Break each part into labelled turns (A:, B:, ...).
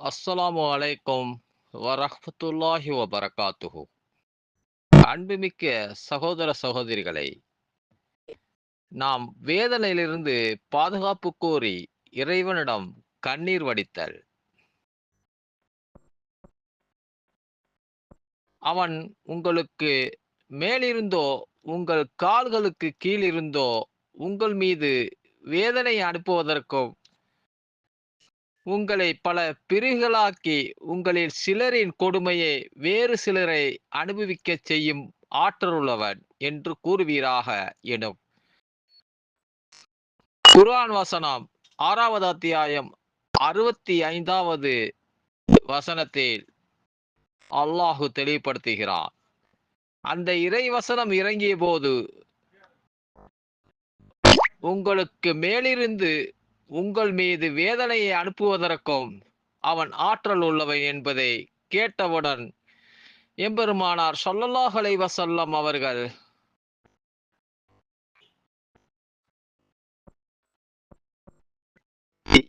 A: அஸ்ஸலாமு அலைக்கும் வரஹத்துல்லாஹி வபரகாத்துஹு. அன்புமிக்க சகோதர சகோதரிகளை நாம் வேதனையிலிருந்து பாதுகாப்பு கோரி இறைவனிடம் கண்ணீர் வடித்தல். அவன் உங்களுக்கு மேலிருந்தோ உங்கள் கால்களுக்கு கீழிருந்தோ உங்கள் மீது வேதனை அனுப்புவதற்கும் உங்களை பல பிரிவுகளாக்கி உங்களில் சிலரின் கொடுமையை வேறு சிலரை அனுபவிக்கச் செய்யும் ஆற்றலுள்ளவன் என்று கூறுவீராக எனும். குர்ஆன் வசனம் ஆறாவது அத்தியாயம் அறுபத்தி ஐந்தாவது வசனத்தில் அல்லாஹு தெளிவுபடுத்துகிறான். அந்த இறை வசனம் இறங்கிய போது உங்களுக்கு மேலிருந்து உங்கள் மீது வேதனையை அனுப்புவதற்கும் அவன் ஆற்றல் உள்ளவன் என்பதை கேட்டவுடன் எம்பெருமானார் சொல்லல்லாஹ் வசல்லம் அவர்கள்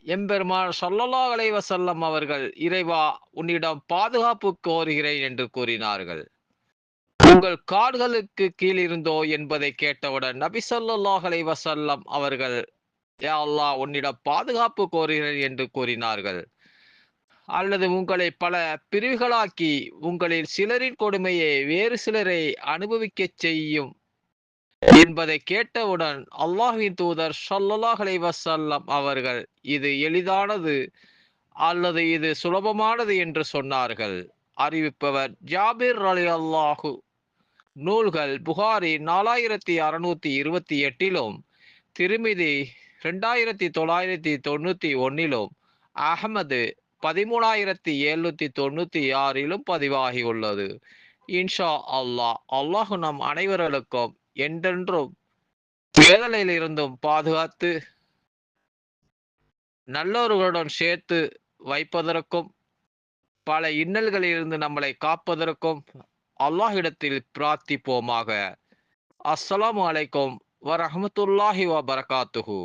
A: எம்பெருமான் சொல்லல்லாஹ் வசல்லம் அவர்கள் இறைவா உன்னிடம் பாதுகாப்பு கோருகிறேன் என்று கூறினார்கள். உங்கள் காடுகளுக்கு கீழிருந்தோ என்பதை கேட்டவுடன் நபி சொல்லாஹலை வசல்லம் அவர்கள் யா அல்லாஹ் உன்னிடம் பாதுகாப்பு கோருகிறேன் என்று கூறினார்கள். அல்லது உங்களை பல பிரிவுகளாக்கி உங்களில் சிலரின் கொடுமையை வேறு சிலரை அனுபவிக்கச் செய்யும் என்பதை கேட்டவுடன் அல்லாஹின் தூதர் சொல்லல்லாஹ் வசல்லம் அவர்கள் இது எளிதானது அல்லது இது சுலபமானது என்று சொன்னார்கள். அறிவிப்பவர் ஜாபிர் அலி அல்லாஹு நூல்கள் புகாரி நாலாயிரத்தி அறுநூத்தி இருபத்தி எட்டிலும் திருமிதி ரெண்டாயிரத்தி தொள்ளாயிரத்தி தொண்ணூத்தி ஒன்னிலும் அகமது பதிமூணாயிரத்தி எழுநூத்தி தொண்ணூத்தி ஆறிலும் பதிவாகியுள்ளது. இன்ஷா அல்லாஹ் அல்லாஹு நம் அனைவர்களுக்கும் என்றென்றும் வேதனையில் இருந்தும் பாதுகாத்து நல்லவர்களுடன் சேர்த்து வைப்பதற்கும் பல இன்னல்களிலிருந்து நம்மளை காப்பதற்கும் அல்லாஹிடத்தில் பிரார்த்திப்போமாக. அஸ்ஸலாமு அலைக்கும் வரஹமத்துல்லாஹி வபரகாத்துஹு.